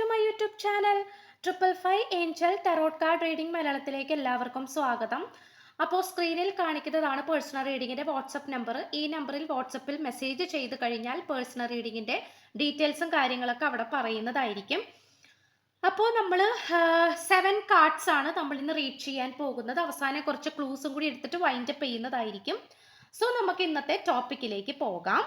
To my YouTube channel triple five angel tarot card reading മലയാളത്തിലേക്ക് എല്ലാവർക്കും സ്വാഗതം. അപ്പോൾ സ്ക്രീനിൽ കാണിക്കുന്നതാണ് പേഴ്സണൽ റീഡിങ്ങിന്റെ വാട്സപ്പ് നമ്പർ ഈ നമ്പറിൽ വാട്സപ്പിൽ മെസ്സേജ് ചെയ്ത് കഴിഞ്ഞാൽ പേഴ്സണൽ റീഡിങ്ങിന്റെ ഡീറ്റെയിൽസും കാര്യങ്ങളൊക്കെ അവിടെ പറയുന്നതായിരിക്കും. അപ്പോൾ നമ്മൾ സെവൻ കാർഡ്സ് ആണ് നമ്മൾ ഇന്ന് റീഡ് ചെയ്യാൻ പോകുന്നത്. അവസാനം കുറച്ച് ക്ലൂസും കൂടി എടുത്തിട്ട് വൈൻഡപ്പ് ചെയ്യുന്നതായിരിക്കും. സോ നമുക്ക് ഇന്നത്തെ ടോപ്പിക്കിലേക്ക് പോകാം.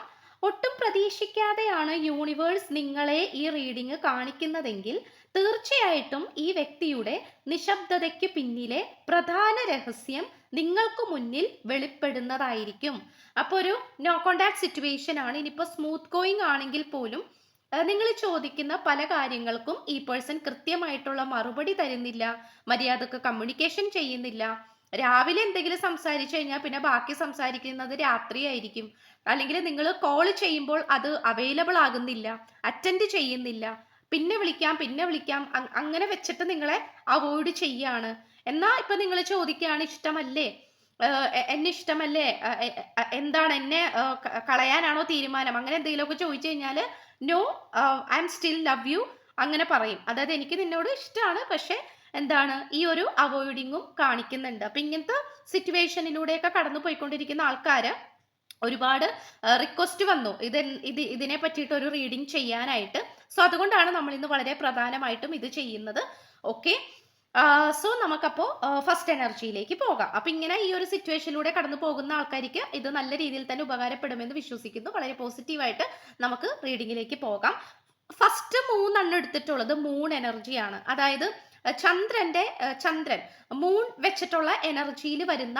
ഒട്ടും പ്രതീക്ഷിക്കാതെയാണ് യൂണിവേഴ്സ് നിങ്ങളെ ഈ റീഡിംഗ് കാണിക്കുന്നതെങ്കിൽ തീർച്ചയായിട്ടും ഈ വ്യക്തിയുടെ നിശബ്ദതയ്ക്ക് പിന്നിലെ പ്രധാന രഹസ്യം നിങ്ങൾക്ക് മുന്നിൽ വെളിപ്പെടുന്നതായിരിക്കും. അപ്പോൾ ഒരു നോ കോണ്ടാക്ട് സിറ്റുവേഷൻ ആണ്. ഇനിയിപ്പോൾ സ്മൂത്ത് ഗോയിങ് ആണെങ്കിൽ പോലും നിങ്ങൾ ചോദിക്കുന്ന പല കാര്യങ്ങൾക്കും ഈ പേഴ്സൺ കൃത്യമായിട്ടുള്ള മറുപടി തരുന്നില്ല. മര്യാദയ്ക്ക് കമ്മ്യൂണിക്കേഷൻ ചെയ്യുന്നില്ല. രാവിലെ എന്തെങ്കിലും സംസാരിച്ചു കഴിഞ്ഞാൽ പിന്നെ ബാക്കി സംസാരിക്കുന്നത് രാത്രിയായിരിക്കും അല്ലെങ്കിൽ നിങ്ങൾ കോൾ ചെയ്യുമ്പോൾ അത് അവൈലബിൾ ആകുന്നില്ല അറ്റൻഡ് ചെയ്യുന്നില്ല. പിന്നെ വിളിക്കാം പിന്നെ വിളിക്കാം അങ്ങനെ വെച്ചിട്ട് നിങ്ങളെ അവോയ്ഡ് ചെയ്യാണ്. എന്നാ ഇപ്പൊ നിങ്ങൾ ചോദിക്കുകയാണ് ഇഷ്ടമല്ലേ? എന്നെ ഇഷ്ടമല്ലേ? എന്താണ് എന്നെ കളയാനാണോ തീരുമാനം? അങ്ങനെ എന്തെങ്കിലുമൊക്കെ ചോദിച്ചു കഴിഞ്ഞാൽ no I'm still love you അങ്ങനെ പറയും. അതായത് എനിക്ക് നിന്നോട് ഇഷ്ടമാണ് പക്ഷെ എന്താണ് ഈ ഒരു അവോയ്ഡിങ്ങും കാണിക്കുന്നുണ്ട്. അപ്പൊ ഇങ്ങനത്തെ സിറ്റുവേഷനിലൂടെയൊക്കെ കടന്നു പോയിക്കൊണ്ടിരിക്കുന്ന ആൾക്കാർ ഒരുപാട് റിക്വസ്റ്റ് വന്നു. ഇത് ഇത് ഇതിനെ പറ്റിയിട്ട് ഒരു റീഡിംഗ് ചെയ്യാനായിട്ട്. സോ അതുകൊണ്ടാണ് നമ്മൾ ഇന്ന് വളരെ പ്രധാനമായിട്ടും ഇത് ചെയ്യുന്നത്. ഓക്കെ സോ നമുക്കപ്പോൾ ഫസ്റ്റ് എനർജിയിലേക്ക് പോകാം. അപ്പം ഇങ്ങനെ ഈ ഒരു സിറ്റുവേഷനിലൂടെ കടന്നു പോകുന്ന ആൾക്കാർക്ക് ഇത് നല്ല രീതിയിൽ തന്നെ ഉപകാരപ്പെടുമെന്ന് വിശ്വസിക്കുന്നു. വളരെ പോസിറ്റീവായിട്ട് നമുക്ക് റീഡിങ്ങിലേക്ക് പോകാം. ഫസ്റ്റ് മൂന്നെണ്ണം എടുത്തിട്ടുള്ളത് മൂൺ എനർജിയാണ് അതായത് ചന്ദ്രന്റെ ചന്ദ്രൻ മൂൺ വെച്ചിട്ടുള്ള എനർജിയിൽ വരുന്ന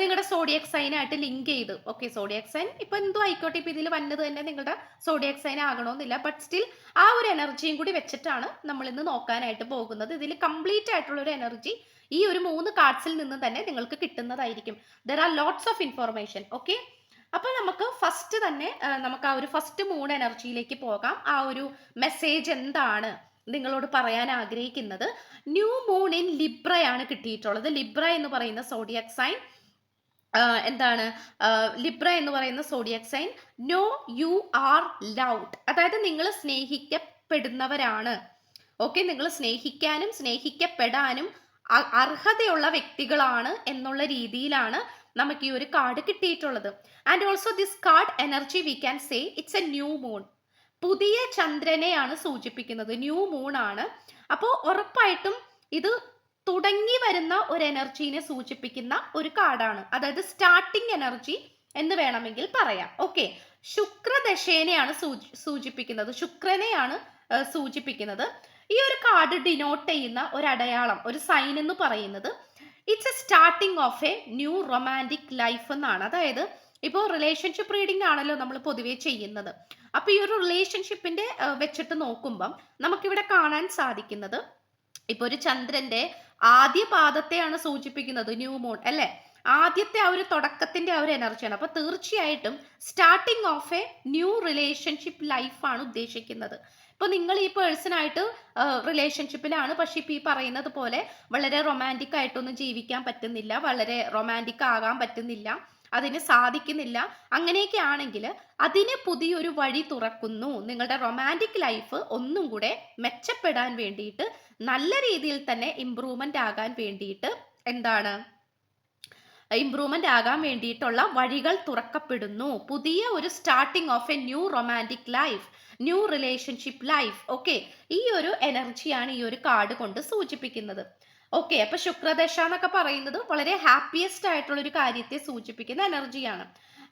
നിങ്ങളുടെ സോഡിയക് സൈനായിട്ട് ലിങ്ക് ചെയ്ത്. ഓക്കെ സോഡിയക് സൈൻ ഇപ്പൊ എന്തോ ആയിക്കോട്ടെ ഇപ്പൊ ഇതിൽ വന്നത് തന്നെ നിങ്ങളുടെ സോഡിയക് സൈൻ ആകണമെന്നില്ല ബട്ട് സ്റ്റിൽ ആ ഒരു എനർജിയും കൂടി വെച്ചിട്ടാണ് നമ്മൾ ഇന്ന് നോക്കാനായിട്ട് പോകുന്നത്. ഇതിൽ കംപ്ലീറ്റ് ആയിട്ടുള്ള ഒരു എനർജി ഈ ഒരു മൂന്ന് കാർഡ്സിൽ നിന്ന് തന്നെ നിങ്ങൾക്ക് കിട്ടുന്നതായിരിക്കും. There are lots of information okay അപ്പൊ നമുക്ക് ഫസ്റ്റ് തന്നെ നമുക്ക് ആ ഒരു ഫസ്റ്റ് മൂൺ എനർജിയിലേക്ക് പോകാം. ആ ഒരു മെസ്സേജ് എന്താണ്? നിങ്ങളോട് പറയാൻ ആഗ്രഹിക്കുന്നത്. ന്യൂ മൂൺ ഇൻ ലിബ്രയാണ് കിട്ടിയിട്ടുള്ളത്. ലിബ്ര എന്ന് പറയുന്ന സോഡിയക് സൈൻ എന്താണ്? ലിബ്ര എന്ന് പറയുന്ന zodiac sign no you are loved അതായത് നിങ്ങൾ സ്നേഹിക്കപ്പെടുന്നവരാണ്. ഓക്കെ നിങ്ങൾ സ്നേഹിക്കാനും സ്നേഹിക്കപ്പെടാനും അർഹതയുള്ള വ്യക്തികളാണ് എന്നുള്ള രീതിയിലാണ് നമുക്ക് ഈ ഒരു കാർഡ് കിട്ടിയിട്ടുള്ളത്. And also this card energy we can say it's a new moon പുതിയ ചന്ദ്രനെയാണ് സൂചിപ്പിക്കുന്നത്. ന്യൂ മൂൺ ആണ്. അപ്പോൾ ഉറപ്പായിട്ടും ഇത് തുടങ്ങി വരുന്ന ഒരു എനർജീനെ സൂചിപ്പിക്കുന്ന ഒരു കാർഡാണ് അതായത് സ്റ്റാർട്ടിംഗ് എനർജി എന്ന് വേണമെങ്കിൽ പറയാം. ഓക്കെ ശുക്രദശേനെയാണ് സൂചി- സൂചിപ്പിക്കുന്നത്. ശുക്രനെയാണ് സൂചിപ്പിക്കുന്നത്. ഈ ഒരു കാർഡ് ഡിനോട്ട് ചെയ്യുന്ന ഒരു അടയാളം ഒരു സൈൻ എന്ന് പറയുന്നത്. It's a starting of a new romantic life എന്നാണ്. അതായത് ഇപ്പോൾ റിലേഷൻഷിപ്പ് റീഡിംഗ് ആണല്ലോ നമ്മൾ പൊതുവേ ചെയ്യുന്നത്. അപ്പൊ ഈ ഒരു റിലേഷൻഷിപ്പിന്റെ വെച്ചിട്ട് നോക്കുമ്പം നമുക്കിവിടെ കാണാൻ സാധിക്കുന്നത് ഇപ്പൊ ഒരു ചന്ദ്രന്റെ ആദ്യ പാദത്തെയാണ് സൂചിപ്പിക്കുന്നത് ന്യൂ മൂൺ അല്ലെ? ആദ്യത്തെ ആ ഒരു തുടക്കത്തിന്റെ ആ ഒരു എനർജിയാണ് അപ്പൊ തീർച്ചയായിട്ടും starting of a new relationship ലൈഫാണ് ഉദ്ദേശിക്കുന്നത്. ഇപ്പൊ നിങ്ങൾ ഈ പേഴ്സണായിട്ട് റിലേഷൻഷിപ്പിലാണ് പക്ഷെ ഇപ്പൊ ഈ പറയുന്നത് പോലെ വളരെ റൊമാന്റിക് ആയിട്ടൊന്നും ജീവിക്കാൻ പറ്റുന്നില്ല. വളരെ റൊമാന്റിക് ആകാൻ പറ്റുന്നില്ല. അതിന് സാധിക്കുന്നില്ല. അങ്ങനെയൊക്കെ ആണെങ്കിൽ അതിന് പുതിയൊരു വഴി തുറക്കുന്നു. നിങ്ങളുടെ റൊമാന്റിക് ലൈഫ് ഒന്നും കൂടെ മെച്ചപ്പെടാൻ വേണ്ടിയിട്ട് നല്ല രീതിയിൽ തന്നെ ഇമ്പ്രൂവ്മെന്റ് ആകാൻ വേണ്ടിയിട്ട് എന്താണ്? ഇമ്പ്രൂവ്മെന്റ് ആകാൻ വേണ്ടിയിട്ടുള്ള വഴികൾ തുറക്കപ്പെടുന്നു. പുതിയ ഒരു starting of a new romantic life new relationship life okay ഈ ഒരു എനർജിയാണ് ഈ ഒരു കാർഡ് കൊണ്ട് സൂചിപ്പിക്കുന്നത്. ഓക്കെ അപ്പൊ ശുക്രദശ എന്നൊക്കെ പറയുന്നത് വളരെ ഹാപ്പിയസ്റ്റ് ആയിട്ടുള്ള ഒരു കാര്യത്തെ സൂചിപ്പിക്കുന്ന എനർജിയാണ്.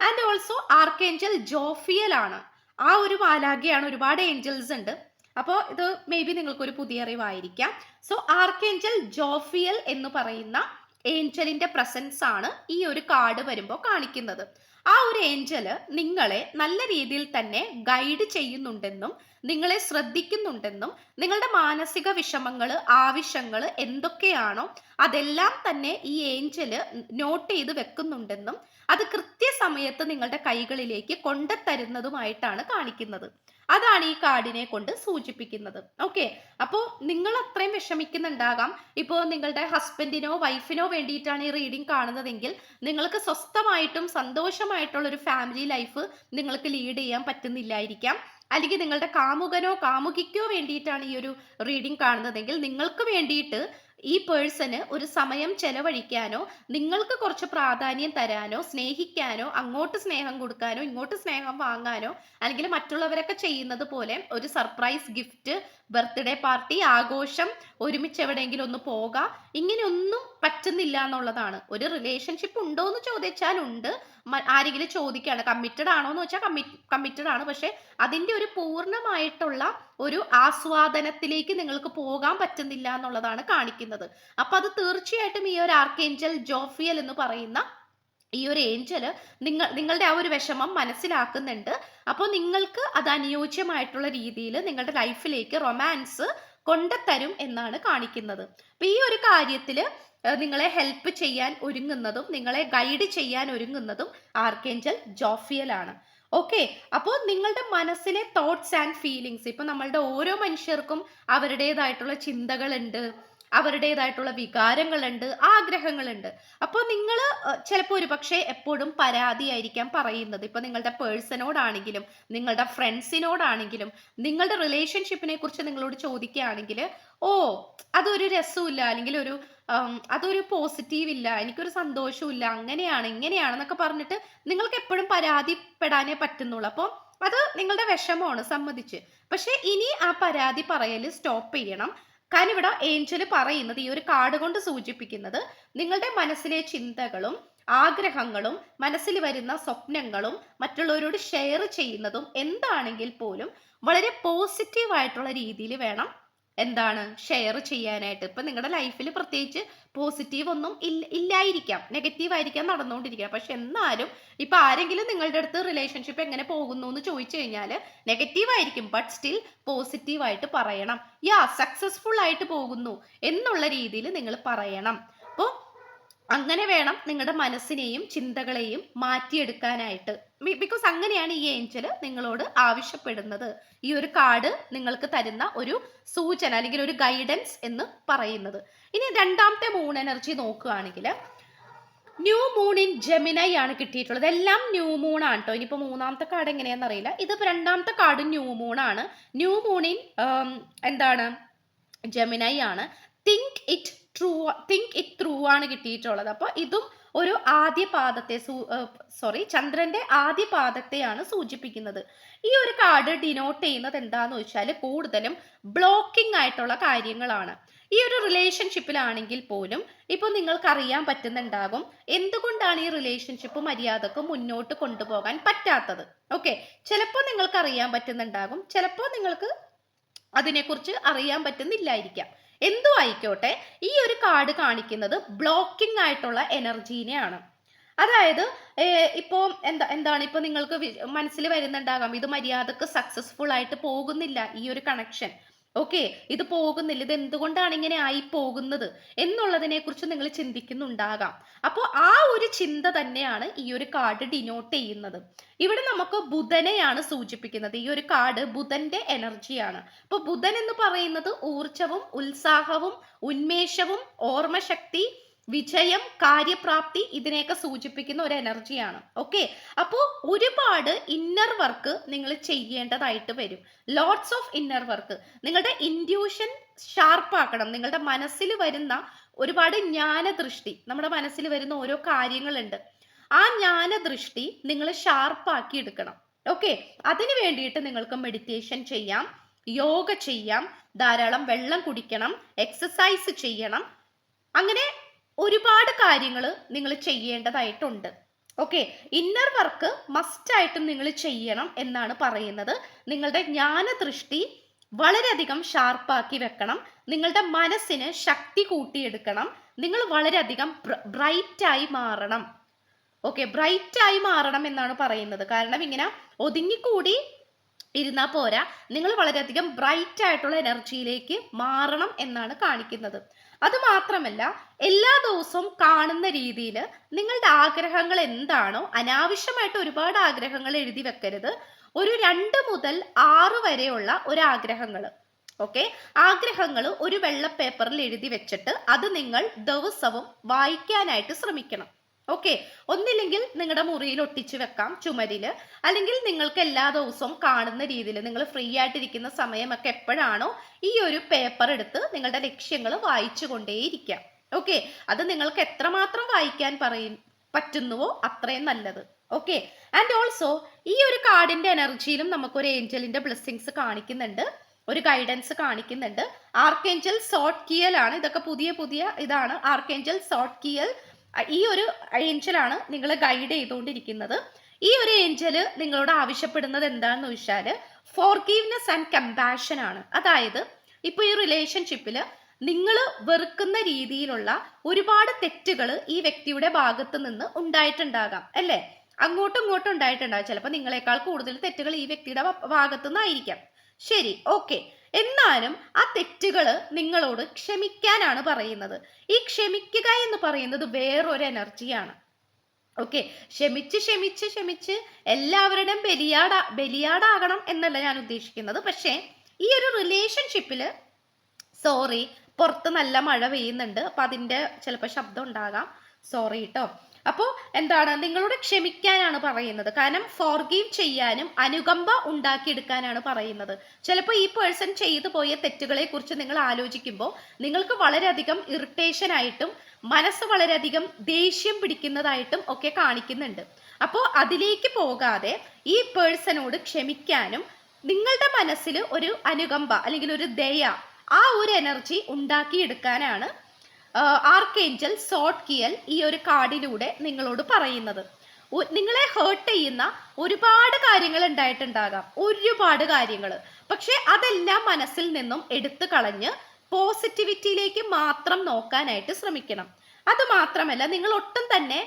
ആൻഡ് ഓൾസോ ആർക്കേഞ്ചൽ ജോഫിയൽ ആണ്. ആ ഒരു മാലാഖയാണ് ഒരുപാട് ഏഞ്ചൽസ് ഉണ്ട്. അപ്പോൾ ഇത് മേ ബി നിങ്ങൾക്കൊരു പുതിയ അറിവായിരിക്കാം. സോ ആർക്കേഞ്ചൽ ജോഫിയൽ എന്ന് പറയുന്ന ഏഞ്ചലിന്റെ പ്രസൻസ് ആണ് ഈ ഒരു കാർഡ് വരുമ്പോൾ കാണിക്കുന്നത്. ആ ഒരു ഏഞ്ചൽ നിങ്ങളെ നല്ല രീതിയിൽ തന്നെ ഗൈഡ് ചെയ്യുന്നുണ്ടെന്നും നിങ്ങളെ ശ്രദ്ധിക്കുന്നുണ്ടെന്നും നിങ്ങളുടെ മാനസിക വിഷമങ്ങൾ ആവശ്യങ്ങൾ എന്തൊക്കെയാണോ അതെല്ലാം തന്നെ ഈ ഏഞ്ചൽ നോട്ട് ചെയ്ത് വെക്കുന്നുണ്ടെന്നും അത് കൃത്യസമയത്ത് നിങ്ങളുടെ കൈകളിലേക്ക് കൊണ്ടുതരുന്നതുമായിട്ടാണ് കാണിക്കുന്നത്. അതാണ് ഈ കാർഡിനെ കൊണ്ട് സൂചിപ്പിക്കുന്നത്. ഓക്കെ അപ്പോൾ നിങ്ങൾ അത്രയും വിഷമിക്കുന്നുണ്ടാകാം. ഇപ്പോൾ നിങ്ങളുടെ ഹസ്ബൻഡിനോ വൈഫിനോ വേണ്ടിയിട്ടാണ് ഈ റീഡിംഗ് കാണുന്നതെങ്കിൽ നിങ്ങൾക്ക് സ്വസ്ഥമായിട്ടും സന്തോഷമായിട്ടുള്ള ഒരു ഫാമിലി ലൈഫ് നിങ്ങൾക്ക് ലീഡ് ചെയ്യാൻ പറ്റുന്നില്ലായിരിക്കാം. അല്ലെങ്കിൽ നിങ്ങളുടെ കാമുകനോ കാമുകിക്കോ വേണ്ടിയിട്ടാണ് ഈ ഒരു റീഡിംഗ് കാണുന്നതെങ്കിൽ നിങ്ങൾക്ക് വേണ്ടിയിട്ട് ഈ പേഴ്സണ് ഒരു സമയം ചെലവഴിക്കാനോ നിങ്ങൾക്ക് കുറച്ച് പ്രാധാന്യം തരാനോ സ്നേഹിക്കാനോ അങ്ങോട്ട് സ്നേഹം കൊടുക്കാനോ ഇങ്ങോട്ട് സ്നേഹം വാങ്ങാനോ അല്ലെങ്കിൽ മറ്റുള്ളവരൊക്കെ ചെയ്യുന്നത് പോലെ ഒരു സർപ്രൈസ് ഗിഫ്റ്റ് ബർത്ത്ഡേ പാർട്ടി ആഘോഷം ഒരുമിച്ച് എവിടെയെങ്കിലും ഒന്ന് പോകാം. ഇങ്ങനെയൊന്നും പറ്റുന്നില്ല എന്നുള്ളതാണ്. ഒരു റിലേഷൻഷിപ്പ് ഉണ്ടോ എന്ന് ചോദിച്ചാൽ ഉണ്ട്. ആരെങ്കിലും ചോദിക്കുകയാണ്. കമ്മിറ്റഡ് ആണോ എന്ന് വെച്ചാൽ കമ്മി കമ്മിറ്റഡ് ആണ്. പക്ഷെ അതിന്റെ ഒരു പൂർണമായിട്ടുള്ള ഒരു ആസ്വാദനത്തിലേക്ക് നിങ്ങൾക്ക് പോകാൻ പറ്റുന്നില്ല എന്നുള്ളതാണ് കാണിക്കുന്നത്. അപ്പൊ അത് തീർച്ചയായിട്ടും ഈ ഒരു ആർക്കേഞ്ചൽ ജോഫിയൽ എന്ന് പറയുന്ന ഈ ഒരു ഏഞ്ചൽ നിങ്ങൾ നിങ്ങളുടെ ആ ഒരു വിഷമം മനസ്സിലാക്കുന്നുണ്ട്. അപ്പോൾ നിങ്ങൾക്ക് അത് അനുയോജ്യമായിട്ടുള്ള രീതിയിൽ നിങ്ങളുടെ ലൈഫിലേക്ക് റൊമാൻസ് കൊണ്ടുത്തരും എന്നാണ് കാണിക്കുന്നത്. അപ്പൊ ഈ ഒരു കാര്യത്തിൽ ഏഹ് നിങ്ങളെ ഹെൽപ്പ് ചെയ്യാൻ ഒരുങ്ങുന്നതും നിങ്ങളെ ഗൈഡ് ചെയ്യാൻ ഒരുങ്ങുന്നതും ആർക്കേഞ്ചൽ ജോഫിയൽ ആണ്. ഓക്കെ അപ്പോൾ നിങ്ങളുടെ മനസ്സിലെ തോട്ട്സ് ആൻഡ് ഫീലിങ്സ് ഇപ്പൊ നമ്മളുടെ ഓരോ മനുഷ്യർക്കും അവരുടേതായിട്ടുള്ള ചിന്തകളുണ്ട് അവരുടേതായിട്ടുള്ള വികാരങ്ങളുണ്ട് ആഗ്രഹങ്ങളുണ്ട്. അപ്പോൾ നിങ്ങൾ ചിലപ്പോൾ ഒരു പക്ഷേ എപ്പോഴും പരാതിയായിരിക്കാം പറയുന്നത്. ഇപ്പൊ നിങ്ങളുടെ പേഴ്സണോടാണെങ്കിലും നിങ്ങളുടെ ഫ്രണ്ട്സിനോടാണെങ്കിലും നിങ്ങളുടെ റിലേഷൻഷിപ്പിനെ കുറിച്ച് നിങ്ങളോട് ചോദിക്കുകയാണെങ്കിൽ ഓ അതൊരു രസമില്ല അല്ലെങ്കിൽ ഒരു അതൊരു പോസിറ്റീവ് ഇല്ല എനിക്കൊരു സന്തോഷവും ഇല്ല അങ്ങനെയാണ് ഇങ്ങനെയാണെന്നൊക്കെ പറഞ്ഞിട്ട് നിങ്ങൾക്ക് എപ്പോഴും പരാതിപ്പെടാനേ പറ്റുന്നുള്ളൂ. അപ്പോൾ അത് നിങ്ങളുടെ വിഷമമാണ് സമ്മതിച്ച്. പക്ഷെ ഇനി ആ പരാതി പറയൽ സ്റ്റോപ്പ് ചെയ്യണം. കാരണം ഇവിടെ ഏഞ്ചൽ പറയുന്നത് ഈ ഒരു കാർഡ് കൊണ്ട് സൂചിപ്പിക്കുന്നത് നിങ്ങളുടെ മനസ്സിലെ ചിന്തകളും ആഗ്രഹങ്ങളും മനസ്സിൽ വരുന്ന സ്വപ്നങ്ങളും മറ്റുള്ളവരോട് ഷെയർ ചെയ്യുന്നതും എന്താണെങ്കിൽ പോലും വളരെ പോസിറ്റീവ് ആയിട്ടുള്ള രീതിയിൽ വേണം എന്താണ് ഷെയർ ചെയ്യാനായിട്ട്. ഇപ്പം നിങ്ങളുടെ ലൈഫിൽ പ്രത്യേകിച്ച് പോസിറ്റീവ് ഒന്നും ഇല്ല ഇല്ലായിരിക്കാം. നെഗറ്റീവ് ആയിരിക്കാം നടന്നുകൊണ്ടിരിക്കുക പക്ഷെ എന്നാലും ഇപ്പം ആരെങ്കിലും നിങ്ങളുടെ അടുത്ത് റിലേഷൻഷിപ്പ് എങ്ങനെ പോകുന്നു എന്ന് ചോദിച്ചു കഴിഞ്ഞാൽ നെഗറ്റീവ് ആയിരിക്കും. ബട്ട് സ്റ്റിൽ പോസിറ്റീവ് ആയിട്ട് പറയണം. യാ സക്സസ്ഫുൾ ആയിട്ട് പോകുന്നു എന്നുള്ള രീതിയിൽ നിങ്ങൾ പറയണം. അപ്പോൾ അങ്ങനെ വേണം നിങ്ങളുടെ മനസ്സിനെയും ചിന്തകളെയും മാറ്റിയെടുക്കാനായിട്ട്. ബിക്കോസ് അങ്ങനെയാണ് ഈ ഏഞ്ചൽ നിങ്ങളോട് ആവശ്യപ്പെടുന്നത്. ഈ ഒരു കാർഡ് നിങ്ങൾക്ക് തരുന്ന ഒരു സൂചന അല്ലെങ്കിൽ ഒരു ഗൈഡൻസ് എന്ന് പറയുന്നത്. ഇനി രണ്ടാമത്തെ മൂൺ എനർജി നോക്കുകയാണെങ്കിൽ ന്യൂ മൂൺ ഇൻ ജെമിനൈ ആണ് കിട്ടിയിട്ടുള്ളത്. എല്ലാം ന്യൂ മൂൺ ആണ് കേട്ടോ ഇനിയിപ്പോൾ മൂന്നാമത്തെ കാർഡ് എങ്ങനെയാണെന്ന് അറിയില്ല. ഇതിപ്പോൾ രണ്ടാമത്തെ കാർഡ് ന്യൂ മൂൺ ആണ്. ന്യൂ മൂൺ ഇൻ എന്താണ്? ജെമിനൈ ആണ്. Think it true think it through ആണ് കിട്ടിയിട്ടുള്ളത്. അപ്പോൾ ഇതും ഒരു ആദ്യ പാദത്തെ സോറി ചന്ദ്രന്റെ ആദ്യ പാദത്തെയാണ് സൂചിപ്പിക്കുന്നത്. ഈ ഒരു കാർഡ് ഡിനോട്ട് ചെയ്യുന്നത് എന്താന്ന് വെച്ചാൽ കൂടുതലും ബ്ലോക്കിംഗ് ആയിട്ടുള്ള കാര്യങ്ങളാണ്. ഈ ഒരു റിലേഷൻഷിപ്പിലാണെങ്കിൽ പോലും ഇപ്പൊ നിങ്ങൾക്ക് അറിയാൻ പറ്റുന്നുണ്ടാകും എന്തുകൊണ്ടാണ് ഈ റിലേഷൻഷിപ്പ് മര്യാദയ്ക്ക് മുന്നോട്ട് കൊണ്ടുപോകാൻ പറ്റാത്തത്. ഓക്കെ ചിലപ്പോൾ നിങ്ങൾക്ക് അറിയാൻ പറ്റുന്നുണ്ടാകും ചിലപ്പോൾ നിങ്ങൾക്ക് അതിനെക്കുറിച്ച് അറിയാൻ പറ്റുന്നില്ലായിരിക്കാം. എന്തു ആയിക്കോട്ടെ ഈ ഒരു കാർഡ് കാണിക്കുന്നത് ബ്ലോക്കിംഗ് ആയിട്ടുള്ള എനർജീനെയാണ് അതായത് ഇപ്പോൾ എന്താ എന്താണ് ഇപ്പോൾ നിങ്ങൾക്ക് മനസ്സിൽ വരുന്നുണ്ടാകാം ഇത് മര്യാദയ്ക്ക് സക്സസ്ഫുൾ ആയിട്ട് പോകുന്നില്ല ഈ ഒരു കണക്ഷൻ ഓക്കെ ഇത് പോകുന്നില്ല. ഇത് എന്തുകൊണ്ടാണ് ഇങ്ങനെ ആയി പോകുന്നത് എന്നുള്ളതിനെ കുറിച്ച് നിങ്ങൾ ചിന്തിക്കുന്നുണ്ടാകാം. അപ്പോൾ ആ ഒരു ചിന്ത തന്നെയാണ് ഈ ഒരു കാർഡ് ഡിനോട്ട് ചെയ്യുന്നത്. ഇവിടെ നമുക്ക് ബുധനെയാണ് സൂചിപ്പിക്കുന്നത്. ഈ ഒരു കാർഡ് ബുധന്റെ എനർജിയാണ്. അപ്പോൾ ബുധൻ എന്ന് പറയുന്നത് ഊർജവും ഉത്സാഹവും ഉന്മേഷവും ഓർമ്മശക്തി വിജയം കാര്യപ്രാപ്തി ഇതിനെയൊക്കെ സൂചിപ്പിക്കുന്ന ഒരു എനർജിയാണ് ഓക്കെ അപ്പോൾ ഒരുപാട് ഇന്നർ വർക്ക് നിങ്ങൾ ചെയ്യേണ്ടതായിട്ട് വരും. ലോട്ട്സ് ഓഫ് ഇന്നർ വർക്ക് നിങ്ങളുടെ ഇൻഡ്യൂഷൻ ഷാർപ്പാക്കണം നിങ്ങളുടെ മനസ്സിൽ വരുന്ന ഒരുപാട് ജ്ഞാനദൃഷ്ടി. നമ്മുടെ മനസ്സിൽ വരുന്ന ഓരോ കാര്യങ്ങളുണ്ട്. ആ ജ്ഞാനദൃഷ്ടി നിങ്ങൾ ഷാർപ്പാക്കി എടുക്കണം. ഓക്കെ അതിനു വേണ്ടിയിട്ട് നിങ്ങൾക്ക് മെഡിറ്റേഷൻ ചെയ്യാം യോഗ ചെയ്യാം ധാരാളം വെള്ളം കുടിക്കണം എക്സസൈസ് ചെയ്യണം. അങ്ങനെ ഒരുപാട് കാര്യങ്ങൾ നിങ്ങൾ ചെയ്യേണ്ടതായിട്ടുണ്ട്. ഓക്കെ ഇന്നർ വർക്ക് മസ്റ്റ് ആയിട്ടും നിങ്ങൾ ചെയ്യണം എന്നാണ് പറയുന്നത്. നിങ്ങളുടെ ജ്ഞാനദൃഷ്ടി വളരെയധികം ഷാർപ്പാക്കി വെക്കണം. നിങ്ങളുടെ മനസ്സിന് ശക്തി കൂട്ടിയെടുക്കണം. നിങ്ങൾ വളരെയധികം ബ്രൈറ്റായി മാറണം. ഓക്കെ ബ്രൈറ്റായി മാറണം എന്നാണ് പറയുന്നത്. കാരണം ഇങ്ങനെ ഒതുങ്ങിക്കൂടി ഇരുന്നാൽ പോരാ. നിങ്ങൾ വളരെയധികം ബ്രൈറ്റ് ആയിട്ടുള്ള എനർജിയിലേക്ക് മാറണം എന്നാണ് കാണിക്കുന്നത്. അത് മാത്രമല്ല എല്ലാ ദിവസവും കാണുന്ന രീതിയിൽ നിങ്ങളുടെ ആഗ്രഹങ്ങൾ എന്താണോ അനാവശ്യമായിട്ട് ഒരുപാട് ആഗ്രഹങ്ങൾ എഴുതി വെക്കരുത്. ഒരു രണ്ട് മുതൽ ആറ് വരെയുള്ള ഒരു ആഗ്രഹങ്ങൾ ഓക്കെ? ആഗ്രഹങ്ങൾ ഒരു വെള്ള പേപ്പറിൽ എഴുതി വെച്ചിട്ട് അത് നിങ്ങൾ ദിവസവും വായിക്കാനായിട്ട് ശ്രമിക്കണം. ഓക്കെ ഒന്നില്ലെങ്കിൽ നിങ്ങളുടെ മുറിയിൽ ഒട്ടിച്ചു വെക്കാം ചുമരിൽ. അല്ലെങ്കിൽ നിങ്ങൾക്ക് എല്ലാ ദിവസവും കാണുന്ന രീതിയിൽ നിങ്ങൾ ഫ്രീ ആയിട്ടിരിക്കുന്ന സമയമൊക്കെ എപ്പോഴാണോ ഈ ഒരു പേപ്പർ എടുത്ത് നിങ്ങളുടെ ലക്ഷ്യങ്ങൾ വായിച്ചു കൊണ്ടേയിരിക്കാം. ഓക്കെ അത് നിങ്ങൾക്ക് എത്രമാത്രം വായിക്കാൻ പറയും പറ്റുന്നുവോ അത്രയും നല്ലത്. ഓക്കെ ആൻഡ് ഓൾസോ ഈ ഒരു കാർഡിന്റെ എനർജിയിലും നമുക്കൊരു ഏഞ്ചലിന്റെ ബ്ലെസ്സിങ്സ് കാണിക്കുന്നുണ്ട്. ഒരു ഗൈഡൻസ് കാണിക്കുന്നുണ്ട്. ആർക്കേഞ്ചൽ സോട്ട് കിയൽ ആണ്. ഇതൊക്കെ പുതിയ പുതിയ ഇതാണ്. ആർക്കേഞ്ചൽ സോട്ട് കിയൽ ഈ ഒരു ഏഞ്ചലാണ് നിങ്ങൾ ഗൈഡ് ചെയ്തുകൊണ്ടിരിക്കുന്നത്. ഈ ഒരു ഏഞ്ചൽ നിങ്ങളോട് ആവശ്യപ്പെടുന്നത് എന്താണെന്ന് വെച്ചാൽ ഫോർഗീവ്നെസ് ആൻഡ് കമ്പാഷൻ ആണ്. അതായത് ഇപ്പൊ ഈ റിലേഷൻഷിപ്പിൽ നിങ്ങൾ വെറുക്കുന്ന രീതിയിലുള്ള ഒരുപാട് തെറ്റുകൾ ഈ വ്യക്തിയുടെ ഭാഗത്ത് നിന്ന് ഉണ്ടായിട്ടുണ്ടാകാം അല്ലേ? അങ്ങോട്ടും ഇങ്ങോട്ടും ഉണ്ടായിട്ടുണ്ടാകും. ചിലപ്പോൾ നിങ്ങളെക്കാൾ കൂടുതൽ തെറ്റുകൾ ഈ വ്യക്തിയുടെ ഭാഗത്തു നിന്നായിരിക്കാം. ശരി ഓക്കെ. എന്നാലും ആ തെറ്റുകൾ നിങ്ങളോട് ക്ഷമിക്കാനാണ് പറയുന്നത്. ഈ ക്ഷമിക്കുക എന്ന് പറയുന്നത് വേറൊരു എനർജിയാണ്. ഓക്കെ ക്ഷമിച്ച് ക്ഷമിച്ച് ക്ഷമിച്ച് എല്ലാവരുടെയും ബലിയാട ബലിയാടാകണം എന്നല്ല ഞാൻ ഉദ്ദേശിക്കുന്നത്. പക്ഷേ ഈ ഒരു റിലേഷൻഷിപ്പിൽ സോറി പുറത്ത് നല്ല മഴ പെയ്യുന്നുണ്ട്. അപ്പം അതിന്റെ ചിലപ്പോൾ ശബ്ദം ഉണ്ടാകാം. സോറി കേട്ടോ അപ്പോൾ എന്താണ്? നിങ്ങളോട് ക്ഷമിക്കാനാണ് പറയുന്നത്. കാരണം ഫോർഗീവ് ചെയ്യാനും അനുകമ്പ ഉണ്ടാക്കിയെടുക്കാനാണ് പറയുന്നത്. ചിലപ്പോൾ ഈ പേഴ്സൺ ചെയ്തു പോയ തെറ്റുകളെ കുറിച്ച് നിങ്ങൾ ആലോചിക്കുമ്പോൾ നിങ്ങൾക്ക് വളരെയധികം ഇറിറ്റേഷൻ ആയിട്ടും മനസ്സ് വളരെയധികം ദേഷ്യം പിടിക്കുന്നതായിട്ടും ഒക്കെ കാണിക്കുന്നുണ്ട്. അപ്പോൾ അതിലേക്ക് പോകാതെ ഈ പേഴ്സണോട് ക്ഷമിക്കാനും നിങ്ങളുടെ മനസ്സിൽ ഒരു അനുകമ്പ അല്ലെങ്കിൽ ഒരു ദയ ആ ഒരു എനർജി ഉണ്ടാക്കിയെടുക്കാനാണ് ആർക്കേഞ്ചൽ സോട്ട് കിയൽ ഈ ഒരു കാർഡിലൂടെ നിങ്ങളോട് പറയുന്നത്. നിങ്ങളെ ഹേർട്ട് ചെയ്യുന്ന ഒരുപാട് കാര്യങ്ങൾ ഉണ്ടായിട്ടുണ്ടാകാം. ഒരുപാട് കാര്യങ്ങൾ. പക്ഷെ അതെല്ലാം മനസ്സിൽ നിന്നും എടുത്തു കളഞ്ഞ് പോസിറ്റിവിറ്റിയിലേക്ക് മാത്രം നോക്കാനായിട്ട് ശ്രമിക്കണം. അത് മാത്രമല്ല നിങ്ങൾ ഒട്ടും തന്നെ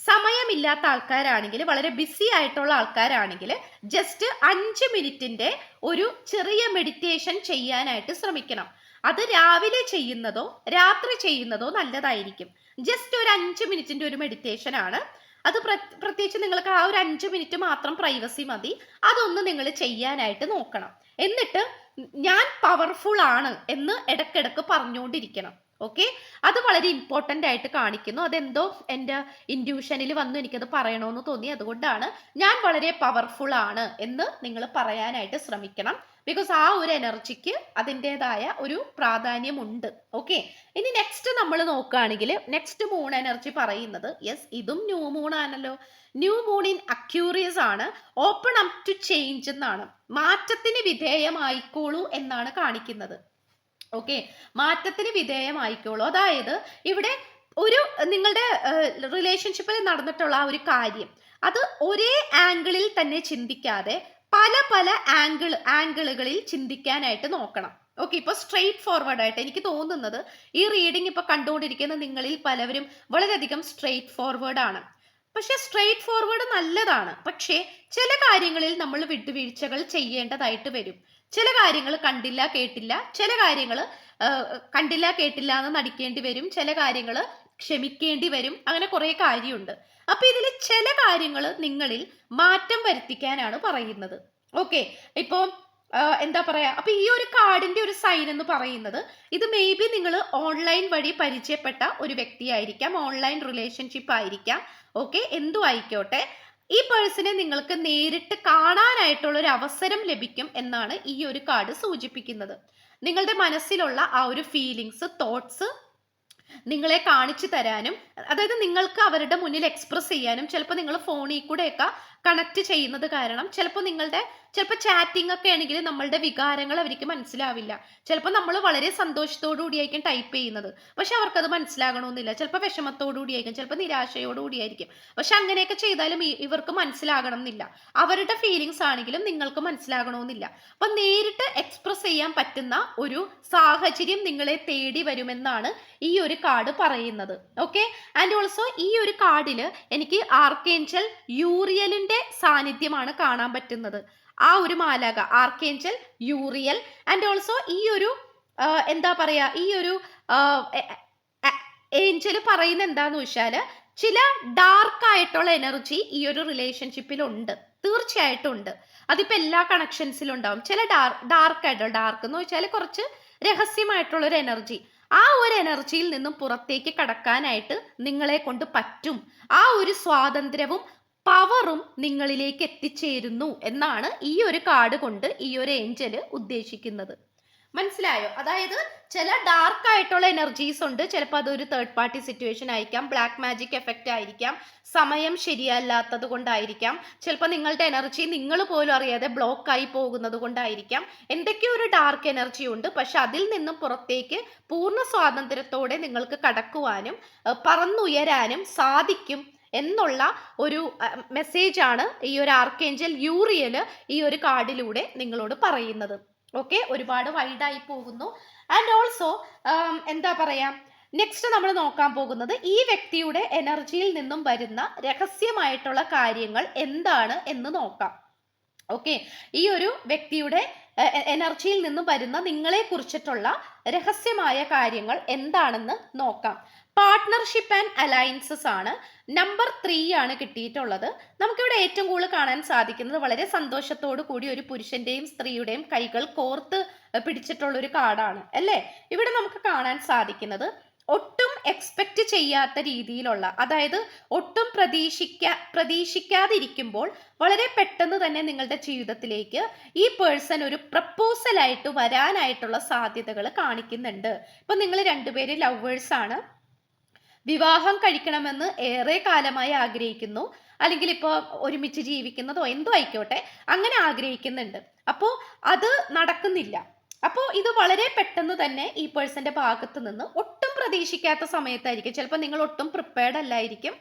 സമയമില്ലാത്ത ആൾക്കാരാണെങ്കിൽ വളരെ ബിസി ആയിട്ടുള്ള ആൾക്കാരാണെങ്കിൽ ജസ്റ്റ് അഞ്ച് മിനിറ്റിന്റെ ഒരു ചെറിയ മെഡിറ്റേഷൻ ചെയ്യാനായിട്ട് ശ്രമിക്കണം. അത് രാവിലെ ചെയ്യുന്നതോ രാത്രി ചെയ്യുന്നതോ നല്ലതായിരിക്കും. ജസ്റ്റ് ഒരു അഞ്ച് മിനിറ്റിന്റെ ഒരു മെഡിറ്റേഷൻ ആണ്. അത് പ്ര- പ്രത്യേകിച്ച് നിങ്ങൾക്ക് ആ ഒരു അഞ്ച് മിനിറ്റ് മാത്രം പ്രൈവസി മതി. അതൊന്ന് നിങ്ങൾ ചെയ്യാനായിട്ട് നോക്കണം. എന്നിട്ട് ഞാൻ പവർഫുൾ ആണ് എന്ന് ഇടക്കിടക്ക് പറഞ്ഞുകൊണ്ടിരിക്കണം. ഓക്കെ അത് വളരെ ഇമ്പോർട്ടന്റ് ആയിട്ട് കാണിക്കുന്നു. അതെന്തോ എന്റെ ഇൻഡ്യൂഷനിൽ വന്നു എനിക്കത് പറയണമെന്ന് തോന്നി. അതുകൊണ്ടാണ് ഞാൻ വളരെ പവർഫുൾ ആണ് എന്ന് നിങ്ങൾ പറയാനായിട്ട് ശ്രമിക്കണം. ബിക്കോസ് ആ ഒരു എനർജിക്ക് അതിന്റെതായ ഒരു പ്രാധാന്യമുണ്ട്. ഓക്കെ ഇനി നെക്സ്റ്റ് നമ്മൾ നോക്കുകയാണെങ്കിൽ നെക്സ്റ്റ് മൂൺ എനർജി പറയുന്നത് യെസ് ഇതും ന്യൂ മൂൺ ആണല്ലോ. ന്യൂ മൂൺ ഇൻ അക്യൂറിയസ് ആണ്. ഓപ്പൺ അപ് ടു ചേഞ്ച് എന്നാണ്. മാറ്റത്തിന് വിധേയമായിക്കോളൂ എന്നാണ് കാണിക്കുന്നത്. ഓക്കെ മാറ്റത്തിന് വിധേയമായിക്കോളൂ. അതായത് ഇവിടെ ഒരു നിങ്ങളുടെ റിലേഷൻഷിപ്പിൽ നടന്നിട്ടുള്ള ഒരു കാര്യം അത് ഒരേ ആംഗിളിൽ തന്നെ ചിന്തിക്കാതെ പല പല ആംഗിൾ ആംഗിളുകളിൽ ചിന്തിക്കാനായിട്ട് നോക്കണം. ഓക്കെ ഇപ്പൊ സ്ട്രെയിറ്റ് ഫോർവേഡ് ആയിട്ട് എനിക്ക് തോന്നുന്നത് ഈ റീഡിംഗ് ഇപ്പൊ കണ്ടുകൊണ്ടിരിക്കുന്ന നിങ്ങളിൽ പലവരും വളരെയധികം സ്ട്രെയിറ്റ് ഫോർവേഡ് ആണ്. പക്ഷെ സ്ട്രെയിറ്റ് ഫോർവേഡ് നല്ലതാണ്. പക്ഷേ ചില കാര്യങ്ങളിൽ നമ്മൾ വിട്ടുവീഴ്ചകൾ ചെയ്യേണ്ടതായിട്ട് വരും. ചില കാര്യങ്ങൾ കണ്ടില്ല കേട്ടില്ല. ചില കാര്യങ്ങൾ കണ്ടില്ല കേട്ടില്ല എന്ന് നടിക്കേണ്ടി വരും. ചില കാര്യങ്ങൾ ക്ഷമിക്കേണ്ടി വരും. അങ്ങനെ കുറേ കാര്യമുണ്ട്. അപ്പൊ ഇതിൽ ചില കാര്യങ്ങൾ നിങ്ങളിൽ മാറ്റം വരുത്തിക്കാനാണ് പറയുന്നത്. ഓക്കെ. ഇപ്പോൾ എന്താ പറയാ? അപ്പൊ ഈ ഒരു കാർഡിന്റെ ഒരു സൈൻ എന്ന് പറയുന്നത് ഇത് മേ ബി നിങ്ങൾ ഓൺലൈൻ വഴി പരിചയപ്പെട്ട ഒരു വ്യക്തിയായിരിക്കാം. ഓൺലൈൻ റിലേഷൻഷിപ്പ് ആയിരിക്കാം. ഓക്കെ. എന്തു ആയിക്കോട്ടെ. ഈ പേഴ്സണെ നിങ്ങൾക്ക് നേരിട്ട് കാണാനായിട്ടുള്ള ഒരു അവസരം ലഭിക്കും എന്നാണ് ഈ ഒരു കാർഡ് സൂചിപ്പിക്കുന്നത്. നിങ്ങളുടെ മനസ്സിലുള്ള ആ ഒരു ഫീലിങ്സ് തോട്ട്സ് നിങ്ങളെ കാണിച്ചു തരാനും അതായത് നിങ്ങൾക്ക് അവരുടെ മുന്നിൽ എക്സ്പ്രസ് ചെയ്യാനും ചിലപ്പോൾ നിങ്ങൾ ഫോണിൽ കൂടെയൊക്കെ കണക്ട് ചെയ്യുന്നത് കാരണം ചിലപ്പോൾ നിങ്ങളുടെ ചിലപ്പോൾ ചാറ്റിംഗ് ഒക്കെ ആണെങ്കിൽ നമ്മളുടെ വികാരങ്ങൾ അവർക്ക് മനസ്സിലാവില്ല. ചിലപ്പോൾ നമ്മൾ വളരെ സന്തോഷത്തോടു കൂടിയായിരിക്കും ടൈപ്പ് ചെയ്യുന്നത്. പക്ഷെ അവർക്കത് മനസ്സിലാകണമെന്നില്ല. ചിലപ്പോൾ വിഷമത്തോടു കൂടിയായിരിക്കും ചിലപ്പോൾ നിരാശയോടു കൂടിയായിരിക്കും. പക്ഷെ അങ്ങനെയൊക്കെ ചെയ്താലും ഇവർക്ക് മനസ്സിലാകണം എന്നില്ല അവരുടെ ഫീലിങ്സ് ആണെങ്കിലും നിങ്ങൾക്ക് മനസ്സിലാകണമെന്നില്ല. അപ്പൊ നേരിട്ട് എക്സ്പ്രസ് ചെയ്യാൻ പറ്റുന്ന ഒരു സാഹചര്യം നിങ്ങളെ തേടി വരുമെന്നാണ് ഈ ഒരു കാർഡ് പറയുന്നത്. ഓക്കെ ആൻഡ് ഓൾസോ ഈ ഒരു കാർഡിൽ എനിക്ക് ആർക്കേഞ്ചൽ യൂറിയലിന്റെ സാന്നിധ്യമാണ് കാണാൻ പറ്റുന്നത്. ആ ഒരു മാലാക ആർക്കേഞ്ചൽ യൂറിയൽ ആൻഡ് ഓൾസോ ഈ ഒരു എന്താ പറയാ ഈ ഒരു ഏഞ്ചൽ പറയുന്ന എന്താന്ന് വെച്ചാൽ ചില ഡാർക്ക് ആയിട്ടുള്ള എനർജി ഈ ഒരു റിലേഷൻഷിപ്പിൽ ഉണ്ട്. തീർച്ചയായിട്ടും ഉണ്ട്. അതിപ്പോ എല്ലാ കണക്ഷൻസിലും ഉണ്ടാവും. ചില ഡാർക്ക് ആയിട്ടുള്ള ഡാർക്ക് എന്ന് വെച്ചാൽ കുറച്ച് രഹസ്യമായിട്ടുള്ള ഒരു എനർജി ആ ഒരു എനർജിയിൽ നിന്നും പുറത്തേക്ക് കടക്കാനായിട്ട് നിങ്ങളെ കൊണ്ട് പറ്റും. ആ ഒരു സ്വാതന്ത്ര്യവും പവറും നിങ്ങളിലേക്ക് എത്തിച്ചേരുന്നു എന്നാണ് ഈ ഒരു കാർഡ് കൊണ്ട് ഈ ഒരു ഏഞ്ചൽ ഉദ്ദേശിക്കുന്നത്. മനസ്സിലായോ? അതായത് ചില ഡാർക്ക് ആയിട്ടുള്ള എനർജീസ് ഉണ്ട്. ചിലപ്പോൾ അതൊരു തേർഡ് പാർട്ടി സിറ്റുവേഷൻ ആയിരിക്കാം. ബ്ലാക്ക് മാജിക് എഫക്റ്റ് ആയിരിക്കാം. സമയം ശരിയല്ലാത്തത് കൊണ്ടായിരിക്കാം. ചിലപ്പോൾ നിങ്ങളുടെ എനർജി നിങ്ങൾ പോലും അറിയാതെ ബ്ലോക്ക് ആയി പോകുന്നത് കൊണ്ടായിരിക്കാം. എന്തൊക്കെയോ ഒരു ഡാർക്ക് എനർജി ഉണ്ട്. പക്ഷെ അതിൽ നിന്നും പുറത്തേക്ക് പൂർണ സ്വാതന്ത്ര്യത്തോടെ നിങ്ങൾക്ക് കടക്കുവാനും പറന്നുയരാനും സാധിക്കും എന്നുള്ള ഒരു മെസ്സേജാണ് ഈ ഒരു ആർക്കേഞ്ചൽ യൂറിയൽ ഈ ഒരു കാർഡിലൂടെ നിങ്ങളോട് പറയുന്നത്. ഓക്കെ ഒരുപാട് വൈഡായി പോകുന്നു. ആൻഡ് ഓൾസോ എന്താ പറയാ? നെക്സ്റ്റ് നമ്മൾ നോക്കാൻ പോകുന്നത് ഈ വ്യക്തിയുടെ എനർജിയിൽ നിന്നും വരുന്ന രഹസ്യമായിട്ടുള്ള കാര്യങ്ങൾ എന്താണ് എന്ന് നോക്കാം. ഓക്കെ ഈ ഒരു വ്യക്തിയുടെ എനർജിയിൽ നിന്നും വരുന്ന നിങ്ങളെ കുറിച്ചിട്ടുള്ള രഹസ്യമായ കാര്യങ്ങൾ എന്താണെന്ന് നോക്കാം. പാർട്ട്ണർഷിപ്പ് ആൻഡ് അലയൻസസ് ആണ്. നമ്പർ ത്രീ ആണ് കിട്ടിയിട്ടുള്ളത്. നമുക്കിവിടെ ഏറ്റവും കൂടുതൽ കാണാൻ സാധിക്കുന്നത് വളരെ സന്തോഷത്തോടു കൂടി ഒരു പുരുഷന്റെയും സ്ത്രീയുടെയും കൈകൾ കോർത്ത് പിടിച്ചിട്ടുള്ള ഒരു കാർഡാണ്. അല്ലേ? ഇവിടെ നമുക്ക് കാണാൻ സാധിക്കുന്നത് ഒട്ടും എക്സ്പെക്റ്റ് ചെയ്യാത്ത രീതിയിലുള്ള അതായത് ഒട്ടും പ്രതീക്ഷിക്ക പ്രതീക്ഷിക്കാതിരിക്കുമ്പോൾ വളരെ പെട്ടെന്ന് തന്നെ നിങ്ങളുടെ ജീവിതത്തിലേക്ക് ഈ പേഴ്സൺ ഒരു പ്രപ്പോസലായിട്ട് വരാനായിട്ടുള്ള സാധ്യതകൾ കാണിക്കുന്നുണ്ട്. ഇപ്പൊ നിങ്ങൾ രണ്ടുപേര് ലവേഴ്സ് ആണ്. വിവാഹം കഴിക്കണമെന്ന് ഏറെ കാലമായി ആഗ്രഹിക്കുന്നു. അല്ലെങ്കിൽ ഇപ്പോൾ ഒരുമിച്ച് ജീവിക്കുന്നതോ എന്തോ ആയിക്കോട്ടെ അങ്ങനെ ആഗ്രഹിക്കുന്നുണ്ട്. അപ്പോൾ അത് നടക്കുന്നില്ല. അപ്പോൾ ഇത് വളരെ പെട്ടെന്ന് തന്നെ ഈ പേഴ്സന്റെ ഭാഗത്ത് നിന്ന് ഒട്ടും പ്രതീക്ഷിക്കാത്ത സമയത്തായിരിക്കും. ചിലപ്പോൾ നിങ്ങൾ ഒട്ടും പ്രിപ്പയർഡ് അല്ലായിരിക്കും.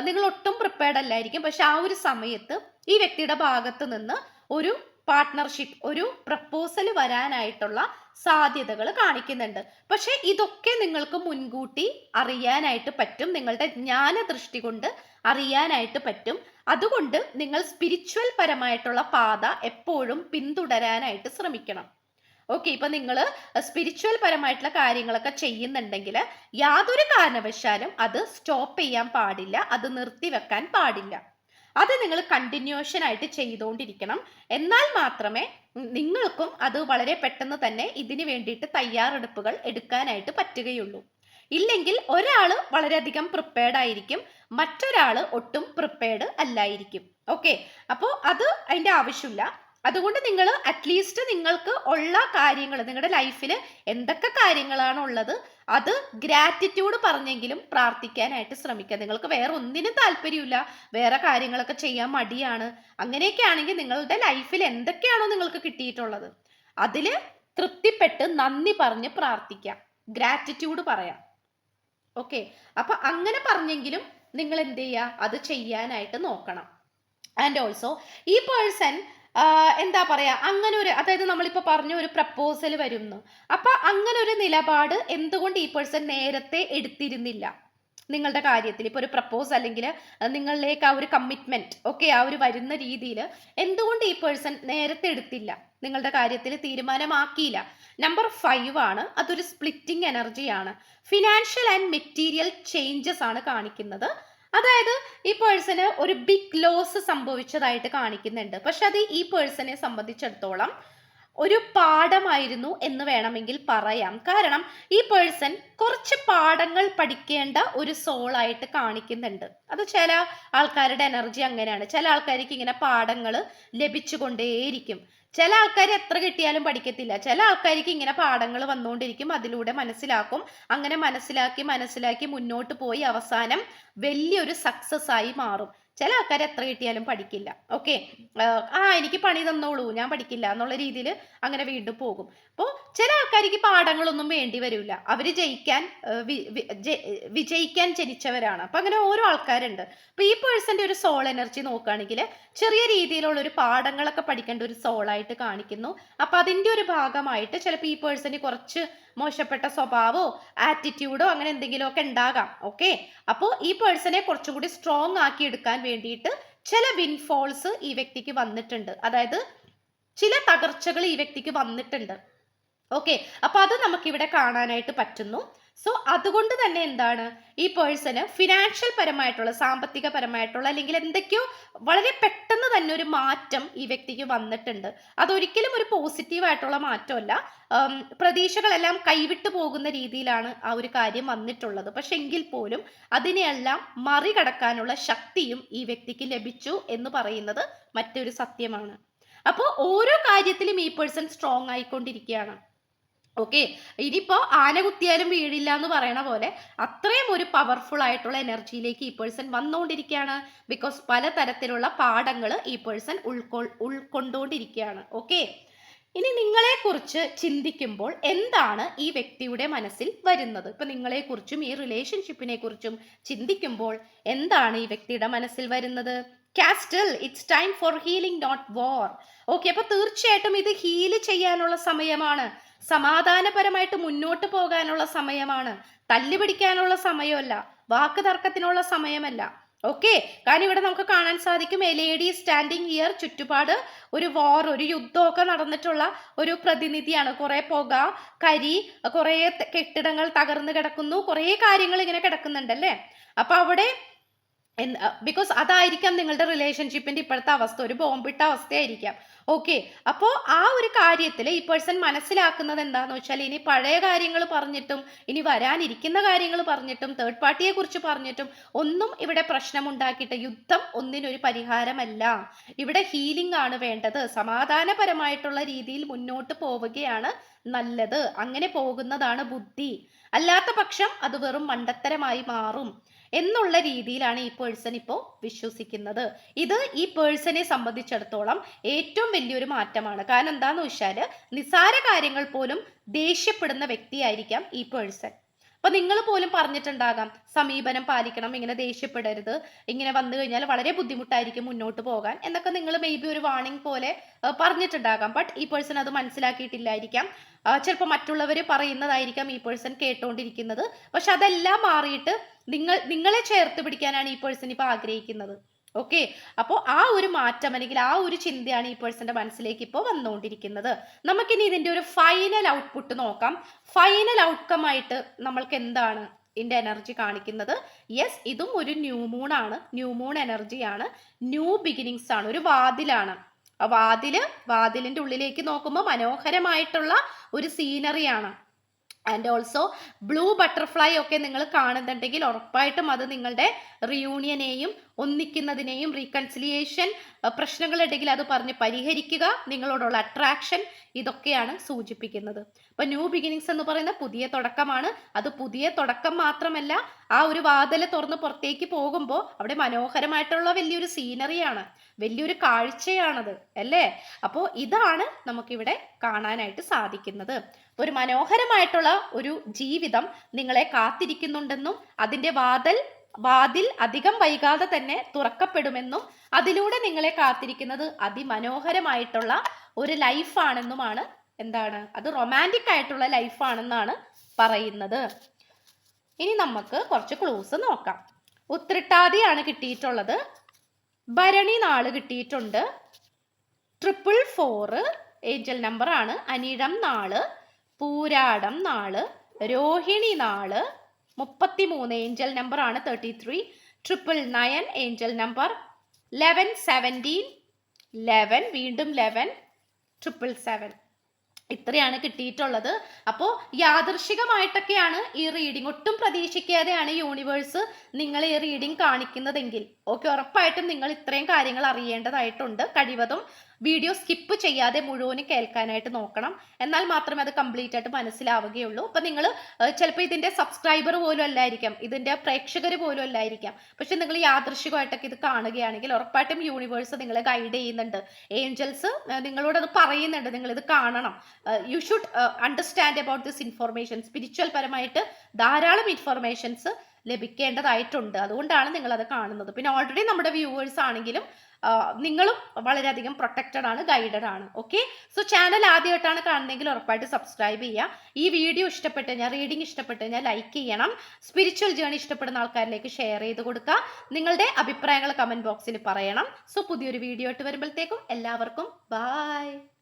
നിങ്ങൾ ഒട്ടും പ്രിപ്പയർഡ് അല്ലായിരിക്കും. പക്ഷെ ആ ഒരു സമയത്ത് ഈ വ്യക്തിയുടെ ഭാഗത്ത് നിന്ന് ഒരു പാർട്ട്ണർഷിപ്പ് ഒരു പ്രപ്പോസൽ വരാനായിട്ടുള്ള സാധ്യതകൾ കാണിക്കുന്നുണ്ട്. പക്ഷേ ഇതൊക്കെ നിങ്ങൾക്ക് മുൻകൂട്ടി അറിയാനായിട്ട് പറ്റും. നിങ്ങളുടെ ജ്ഞാന ദൃഷ്ടി കൊണ്ട് അറിയാനായിട്ട് പറ്റും. അതുകൊണ്ട് നിങ്ങൾ സ്പിരിച്വൽ പരമായിട്ടുള്ള പാത എപ്പോഴും പിന്തുടരാനായിട്ട് ശ്രമിക്കണം. ഓക്കെ ഇപ്പൊ നിങ്ങൾ സ്പിരിച്വൽ പരമായിട്ടുള്ള കാര്യങ്ങളൊക്കെ ചെയ്യുന്നുണ്ടെങ്കിൽ യാതൊരു കാരണവശാലും അത് സ്റ്റോപ്പ് ചെയ്യാൻ പാടില്ല. അത് നിർത്തിവെക്കാൻ പാടില്ല. അത് നിങ്ങൾ കണ്ടിന്യൂഷൻ ആയിട്ട് ചെയ്തുകൊണ്ടിരിക്കണം. എന്നാൽ മാത്രമേ നിങ്ങൾക്കും അത് വളരെ പെട്ടെന്ന് തന്നെ ഇതിന് വേണ്ടിയിട്ട് തയ്യാറെടുപ്പുകൾ എടുക്കാനായിട്ട് പറ്റുകയുള്ളൂ. ഇല്ലെങ്കിൽ ഒരാൾ വളരെയധികം പ്രിപ്പയർഡ് ആയിരിക്കും മറ്റൊരാൾ ഒട്ടും പ്രിപ്പയർഡ് അല്ലായിരിക്കും. ഓക്കെ അപ്പോൾ അത് അതിന്റെ ആവശ്യമില്ല. അതുകൊണ്ട് നിങ്ങൾ അറ്റ്ലീസ്റ്റ് നിങ്ങൾക്ക് ഉള്ള കാര്യങ്ങൾ നിങ്ങളുടെ ലൈഫിൽ എന്തൊക്കെ കാര്യങ്ങളാണ് ഉള്ളത് അത് ഗ്രാറ്റിറ്റ്യൂഡ് പറഞ്ഞെങ്കിലും പ്രാർത്ഥിക്കാനായിട്ട് ശ്രമിക്കുക. നിങ്ങൾക്ക് വേറെ ഒന്നിനും താല്പര്യമില്ല. വേറെ കാര്യങ്ങളൊക്കെ ചെയ്യാൻ മടിയാണ്. അങ്ങനെയൊക്കെ ആണെങ്കിൽ നിങ്ങളുടെ ലൈഫിൽ എന്തൊക്കെയാണോ നിങ്ങൾക്ക് കിട്ടിയിട്ടുള്ളത് അതിൽ തൃപ്തിപ്പെട്ട് നന്ദി പറഞ്ഞ് പ്രാർത്ഥിക്കാം ഗ്രാറ്റിറ്റ്യൂഡ് പറയാം. ഓക്കെ അപ്പൊ അങ്ങനെ പറഞ്ഞെങ്കിലും നിങ്ങൾ എന്ത് ചെയ്യുക? അത് ചെയ്യാനായിട്ട് നോക്കണം. ആൻഡ് ഓൾസോ ഈ പേഴ്സൺ എന്താ പറയാ അങ്ങനെ ഒരു അതായത് നമ്മളിപ്പോൾ പറഞ്ഞ ഒരു പ്രപ്പോസൽ വരുന്നു. അപ്പൊ അങ്ങനെ ഒരു നിലപാട് എന്തുകൊണ്ട് ഈ പേഴ്സൺ നേരത്തെ എടുത്തിരുന്നില്ല? നിങ്ങളുടെ കാര്യത്തിൽ ഇപ്പോൾ ഒരു പ്രപ്പോസ് അല്ലെങ്കിൽ നിങ്ങളിലേക്ക് ആ ഒരു കമ്മിറ്റ്മെന്റ് ഒക്കെ ആ ഒരു വരുന്ന രീതിയിൽ എന്തുകൊണ്ട് ഈ പേഴ്സൺ നേരത്തെ എടുത്തില്ല? നിങ്ങളുടെ കാര്യത്തിൽ തീരുമാനമാക്കിയില്ല. നമ്പർ ഫൈവ് ആണ് അതൊരു സ്പ്ലിറ്റിംഗ് എനർജിയാണ് ഫിനാൻഷ്യൽ ആൻഡ് മെറ്റീരിയൽ ചേഞ്ചസ് ആണ് കാണിക്കുന്നത്. അതായത് ഈ പേഴ്സന് ഒരു ബിഗ് ലോസ് സംഭവിച്ചതായിട്ട് കാണിക്കുന്നുണ്ട്. പക്ഷെ അത് ഈ പേഴ്സണെ സംബന്ധിച്ചിടത്തോളം ഒരു പാഠമായിരുന്നു എന്ന് വേണമെങ്കിൽ പറയാം. കാരണം ഈ പേഴ്സൺ കുറച്ച് പാഠങ്ങൾ പഠിക്കേണ്ട ഒരു സോളായിട്ട് കാണിക്കുന്നുണ്ട്. അത് ചില ആൾക്കാരുടെ എനർജി അങ്ങനെയാണ്. ചില ആൾക്കാർക്ക് ഇങ്ങനെ പാഠങ്ങൾ ലഭിച്ചുകൊണ്ടേയിരിക്കും. ചില ആൾക്കാർ എത്ര കിട്ടിയാലും പഠിക്കത്തില്ല. ചില ആൾക്കാർക്ക് ഇങ്ങനെ പാഠങ്ങൾ വന്നുകൊണ്ടിരിക്കും അതിലൂടെ മനസ്സിലാക്കും. അങ്ങനെ മനസ്സിലാക്കി മനസ്സിലാക്കി മുന്നോട്ട് പോയി അവസാനം വലിയൊരു സക്സസ് ആയി മാറും. ചില ആൾക്കാർ എത്ര കിട്ടിയാലും പഠിക്കില്ല. ഓക്കെ ആ എനിക്ക് പണി തന്നോളൂ ഞാൻ പഠിക്കില്ല എന്നുള്ള രീതിയിൽ അങ്ങനെ വീണ്ടും പോകും. അപ്പോൾ ചില ആൾക്കാർക്ക് പാഠങ്ങളൊന്നും വേണ്ടി വരില്ല അവർ ജയിക്കാൻ വിജയിക്കാൻ ജനിച്ചവരാണ്. അപ്പം അങ്ങനെ ഓരോ ആൾക്കാരുണ്ട്. അപ്പോൾ ഈ പേഴ്സന്റെ ഒരു സോൾ എനർജി നോക്കുകയാണെങ്കിൽ ചെറിയ രീതിയിലുള്ള ഒരു പാഠങ്ങളൊക്കെ പഠിക്കേണ്ട ഒരു സോളായിട്ട് കാണിക്കുന്നു. അപ്പം അതിന്റെ ഒരു ഭാഗമായിട്ട് ചിലപ്പോൾ ഈ പേഴ്സന് കുറച്ച് മോശപ്പെട്ട സ്വഭാവമോ ആറ്റിറ്റ്യൂഡോ അങ്ങനെ എന്തെങ്കിലുമൊക്കെ ഉണ്ടാകാം. ഓക്കെ? അപ്പോൾ ഈ പേഴ്സണെ കുറച്ചും കൂടി സ്ട്രോങ് ആക്കി എടുക്കാൻ വേണ്ടിയിട്ട് ചില വിൻഫോൾസ് ഈ വ്യക്തിക്ക് വന്നിട്ടുണ്ട്. അതായത് ചില തകർച്ചകൾ ഈ വ്യക്തിക്ക് വന്നിട്ടുണ്ട്. ഓക്കെ അപ്പൊ അത് നമുക്കിവിടെ കാണാനായിട്ട് പറ്റുന്നു. സോ അതുകൊണ്ട് തന്നെ എന്താണ്? ഈ പേഴ്സണ് ഫിനാൻഷ്യൽ പരമായിട്ടുള്ള സാമ്പത്തിക പരമായിട്ടുള്ള അല്ലെങ്കിൽ എന്തൊക്കെയോ വളരെ പെട്ടെന്ന് തന്നെ ഒരു മാറ്റം ഈ വ്യക്തിക്ക് വന്നിട്ടുണ്ട്. അതൊരിക്കലും ഒരു പോസിറ്റീവ് ആയിട്ടുള്ള മാറ്റമല്ല. പ്രതീക്ഷകളെല്ലാം കൈവിട്ടു പോകുന്ന രീതിയിലാണ് ആ ഒരു കാര്യം വന്നിട്ടുള്ളത്. പക്ഷെ എങ്കിൽ പോലും അതിനെയെല്ലാം മറികടക്കാനുള്ള ശക്തിയും ഈ വ്യക്തിക്ക് ലഭിച്ചു എന്ന് പറയുന്നത് മറ്റൊരു സത്യമാണ്. അപ്പോൾ ഓരോ കാര്യത്തിലും ഈ പേഴ്സൺ സ്ട്രോങ് ആയിക്കൊണ്ടിരിക്കുകയാണ്. ഓക്കെ ഇനിയിപ്പോ ആന കുത്തിയാലും വീഴില്ല എന്ന് പറയണ പോലെ അത്രയും ഒരു പവർഫുൾ ആയിട്ടുള്ള എനർജിയിലേക്ക് ഈ പേഴ്സൺ വന്നുകൊണ്ടിരിക്കുകയാണ് ബിക്കോസ് പലതരത്തിലുള്ള പാഠങ്ങൾ ഈ പേഴ്സൺ ഉൾക്കൊ ഉൾക്കൊണ്ടുകൊണ്ടിരിക്കുകയാണ് ഓക്കെ ഇനി നിങ്ങളെക്കുറിച്ച് ചിന്തിക്കുമ്പോൾ എന്താണ് ഈ വ്യക്തിയുടെ മനസ്സിൽ വരുന്നത്? ഇപ്പൊ നിങ്ങളെക്കുറിച്ചും ഈ റിലേഷൻഷിപ്പിനെ കുറിച്ചും ചിന്തിക്കുമ്പോൾ എന്താണ് ഈ വ്യക്തിയുടെ മനസ്സിൽ വരുന്നത്? Castle it's time for healing not war okay അപ്പൊ തീർച്ചയായിട്ടും ഇത് ഹീൽ ചെയ്യാനുള്ള സമയമാണ്. സമാധാനപരമായിട്ട് മുന്നോട്ട് പോകാനുള്ള സമയമാണ്. തല്ലുപിടിക്കാനുള്ള സമയമല്ല. വാക്ക് തർക്കത്തിനുള്ള സമയമല്ല. ഓക്കെ കാരണം ഇവിടെ നമുക്ക് കാണാൻ സാധിക്കും എ ലേഡി സ്റ്റാൻഡിങ് ഇയർ ചുറ്റുപാട് ഒരു വാർ ഒരു യുദ്ധമൊക്കെ നടന്നിട്ടുള്ള ഒരു പ്രതിനിധിയാണ്. കുറെ പുക കരി കുറെ കെട്ടിടങ്ങൾ തകർന്നു കിടക്കുന്നു. കുറെ കാര്യങ്ങൾ ഇങ്ങനെ കിടക്കുന്നുണ്ടല്ലേ അപ്പൊ അവിടെ ബിക്കോസ് അതായിരിക്കാം നിങ്ങളുടെ റിലേഷൻഷിപ്പിന്റെ ഇപ്പോഴത്തെ അവസ്ഥ. ഒരു ബോംബിട്ട അവസ്ഥയായിരിക്കാം. ഓക്കെ അപ്പോൾ ആ ഒരു കാര്യത്തിൽ ഈ പേഴ്സൺ മനസ്സിലാക്കുന്നത് എന്താന്ന് വെച്ചാൽ ഇനി പഴയ കാര്യങ്ങൾ പറഞ്ഞിട്ടും ഇനി വരാനിരിക്കുന്ന കാര്യങ്ങൾ പറഞ്ഞിട്ടും തേർഡ് പാർട്ടിയെ കുറിച്ച് പറഞ്ഞിട്ടും ഒന്നും ഇവിടെ പ്രശ്നമുണ്ടാക്കിയിട്ട് യുദ്ധം ഒന്നിനൊരു പരിഹാരമല്ല. ഇവിടെ ഹീലിംഗ് ആണ് വേണ്ടത്. സമാധാനപരമായിട്ടുള്ള രീതിയിൽ മുന്നോട്ട് പോവുകയാണ് നല്ലത്. അങ്ങനെ പോകുന്നതാണ് ബുദ്ധി. അല്ലാത്ത പക്ഷം അത് വെറും മണ്ടത്തരമായി മാറും. എന്നുള്ള രീതിയിലാണ് ഈ പേഴ്സൺ ഇപ്പോൾ വിശ്വസിക്കുന്നത്. ഇത് ഈ പേഴ്സണെ സംബന്ധിച്ചിടത്തോളം ഏറ്റവും വലിയൊരു മാറ്റമാണ്. കാരണം എന്താണെന്ന് വെച്ചാൽ നിസാര കാര്യങ്ങൾ പോലും ദേഷ്യപ്പെടുന്ന വ്യക്തിയായിരിക്കാം ഈ പേഴ്സൺ അപ്പൊ നിങ്ങൾ പോലും പറഞ്ഞിട്ടുണ്ടാകാം സമീപനം പാലിക്കണം ഇങ്ങനെ ദേഷ്യപ്പെടരുത് ഇങ്ങനെ വന്നു കഴിഞ്ഞാൽ വളരെ ബുദ്ധിമുട്ടായിരിക്കും മുന്നോട്ട് പോകാൻ എന്നൊക്കെ നിങ്ങൾ മേ ബി ഒരു വാണിംഗ് പോലെ പറഞ്ഞിട്ടുണ്ടാകാം. ബട്ട് ഈ പേഴ്സൺ അത് മനസ്സിലാക്കിയിട്ടില്ലായിരിക്കാം. ചിലപ്പോൾ മറ്റുള്ളവർ പറയുന്നതായിരിക്കാം ഈ പേഴ്സൺ കേട്ടോണ്ടിരിക്കുന്നത്. പക്ഷെ അതെല്ലാം മാറിയിട്ട് നിങ്ങൾ നിങ്ങളെ ചേർത്ത് പിടിക്കാനാണ് ഈ പേഴ്സൺ ഇപ്പൊ ആഗ്രഹിക്കുന്നത്. ഓക്കെ അപ്പോൾ ആ ഒരു മാറ്റം അല്ലെങ്കിൽ ആ ഒരു ചിന്തയാണ് ഈ പേഴ്സന്റെ മനസ്സിലേക്ക് ഇപ്പോൾ വന്നുകൊണ്ടിരിക്കുന്നത് നമുക്കിനി ഇതിന്റെ ഒരു ഫൈനൽ ഔട്ട്പുട്ട് നോക്കാം. ഫൈനൽ ഔട്ട്കം ആയിട്ട് നമ്മൾക്ക് എന്താണ് ഇതിന്റെ എനർജി കാണിക്കുന്നത്? യെസ് ഇതും ഒരു ന്യൂ മൂൺ ആണ്. ന്യൂ മൂൺ എനർജിയാണ് ന്യൂ ബിഗിനിങ്സ് ആണ്. ഒരു വാതിലാണ്. ആ വാതിൽ വാതിലിന്റെ ഉള്ളിലേക്ക് നോക്കുമ്പോൾ മനോഹരമായിട്ടുള്ള ഒരു സീനറിയാണ് ആൻഡ് ഓൾസോ ബ്ലൂ ബട്ടർഫ്ലൈ ഒക്കെ നിങ്ങൾ കാണുന്നുണ്ടെങ്കിൽ ഉറപ്പായിട്ടും അത് നിങ്ങളുടെ റിയൂണിയനെയും ഒന്നിക്കുന്നതിനെയും റീകൺസിലിയേഷൻ പ്രശ്നങ്ങളുണ്ടെങ്കിൽ അത് പറഞ്ഞ് പരിഹരിക്കുക നിങ്ങളോടുള്ള അട്രാക്ഷൻ ഇതൊക്കെയാണ് സൂചിപ്പിക്കുന്നത്. അപ്പൊ ന്യൂ ബിഗിനിങ്സ് എന്ന് പറയുന്ന പുതിയ തുടക്കമാണ്. അത് പുതിയ തുടക്കം മാത്രമല്ല ആ ഒരു വാതിൽ തുറന്ന് പുറത്തേക്ക് പോകുമ്പോൾ അവിടെ മനോഹരമായിട്ടുള്ള വലിയൊരു സീനറിയാണ് വലിയൊരു കാഴ്ചയാണത് അല്ലേ? അപ്പോൾ ഇതാണ് നമുക്കിവിടെ കാണാനായിട്ട് സാധിക്കുന്നത്. ഒരു മനോഹരമായിട്ടുള്ള ഒരു ജീവിതം നിങ്ങളെ കാത്തിരിക്കുന്നുണ്ടെന്നും അതിന്റെ വാതൽ വാതിൽ അധികം വൈകാതെ തന്നെ തുറക്കപ്പെടുമെന്നും അതിലൂടെ നിങ്ങളെ കാത്തിരിക്കുന്നത് അതിമനോഹരമായിട്ടുള്ള ഒരു ലൈഫാണെന്നുമാണ് എന്താണ്? അത് റൊമാന്റിക് ആയിട്ടുള്ള ലൈഫാണെന്നാണ് പറയുന്നത്. ഇനി നമുക്ക് കുറച്ച് ക്ലൂസ് നോക്കാം. ഉത്രട്ടാതിയാണ് കിട്ടിയിട്ടുള്ളത്. ഭരണി നാൾ കിട്ടിയിട്ടുണ്ട്. ട്രിപ്പിൾ ഫോറ് ഏഞ്ചൽ നമ്പറാണ് അനിഴം നാൾ. പൂരാടം നാൾ രോഹിണി നാൾ മുപ്പത്തി മൂന്ന് ഏഞ്ചൽ നമ്പർ ആണ് thirty three triple nine angel number eleven seventeen eleven വീണ്ടും ലെവൻ ട്രിപ്പിൾ സെവൻ ഇത്രയാണ് കിട്ടിയിട്ടുള്ളത്. അപ്പോൾ യാദൃശികമായിട്ടൊക്കെയാണ് ഈ റീഡിംഗ് ഒട്ടും പ്രതീക്ഷിക്കാതെയാണ് യൂണിവേഴ്സ് നിങ്ങൾ ഈ റീഡിംഗ് കാണിക്കുന്നതെങ്കിൽ. ഓക്കെ ഉറപ്പായിട്ടും നിങ്ങൾ ഇത്രയും കാര്യങ്ങൾ അറിയേണ്ടതായിട്ടുണ്ട്. കഴിവതും വീഡിയോ സ്കിപ്പ് ചെയ്യാതെ മുഴുവനും കേൾക്കാനായിട്ട് നോക്കണം. എന്നാൽ മാത്രമേ അത് കംപ്ലീറ്റ് ആയിട്ട് മനസ്സിലാവുകയുള്ളൂ. അപ്പം നിങ്ങൾ ചിലപ്പോൾ ഇതിന്റെ സബ്സ്ക്രൈബർ പോലും അല്ലായിരിക്കാം. ഇതിന്റെ പ്രേക്ഷകർ പോലും അല്ലായിരിക്കാം. പക്ഷെ നിങ്ങൾ യാദൃശികമായിട്ടൊക്കെ ഇത് കാണുകയാണെങ്കിൽ ഉറപ്പായിട്ടും യൂണിവേഴ്സ് നിങ്ങളെ ഗൈഡ് ചെയ്യുന്നുണ്ട്. ഏഞ്ചൽസ് നിങ്ങളോട് പറയുന്നുണ്ട്. നിങ്ങൾ ഇത് കാണണം you should understand about this information spiritual പരമായിട്ട് ധാരാളം ഇൻഫോർമേഷൻസ് ലഭിക്കേണ്ടതായിട്ടുണ്ട്. അതുകൊണ്ടാണ് നിങ്ങൾ അത് കാണുന്നത്. പിന്നെ ഓൾറെഡി നമ്മുടെ വ്യൂവേഴ്സ് ആണെങ്കിലും നിങ്ങളും വളരെയധികം പ്രൊട്ടക്റ്റഡ് ആണ് ഗൈഡഡ് ആണ്. ഓക്കെ സോ ചാനൽ ആദ്യമായിട്ടാണ് കാണുന്നതെങ്കിൽ ഉറപ്പായിട്ട് സബ്സ്ക്രൈബ് ചെയ്യുക. ഈ വീഡിയോ ഇഷ്ടപ്പെട്ട് കഴിഞ്ഞാൽ റീഡിംഗ് ഇഷ്ടപ്പെട്ട് കഴിഞ്ഞാൽ ലൈക്ക് ചെയ്യണം. സ്പിരിച്വൽ ജേണി ഇഷ്ടപ്പെടുന്ന ആൾക്കാരിലേക്ക് ഷെയർ ചെയ്ത് കൊടുക്കുക. നിങ്ങളുടെ അഭിപ്രായങ്ങൾ കമന്റ് ബോക്സിൽ പറയണം. സോ പുതിയൊരു വീഡിയോ ആയിട്ട് വരുമ്പോഴത്തേക്കും എല്ലാവർക്കും ബൈ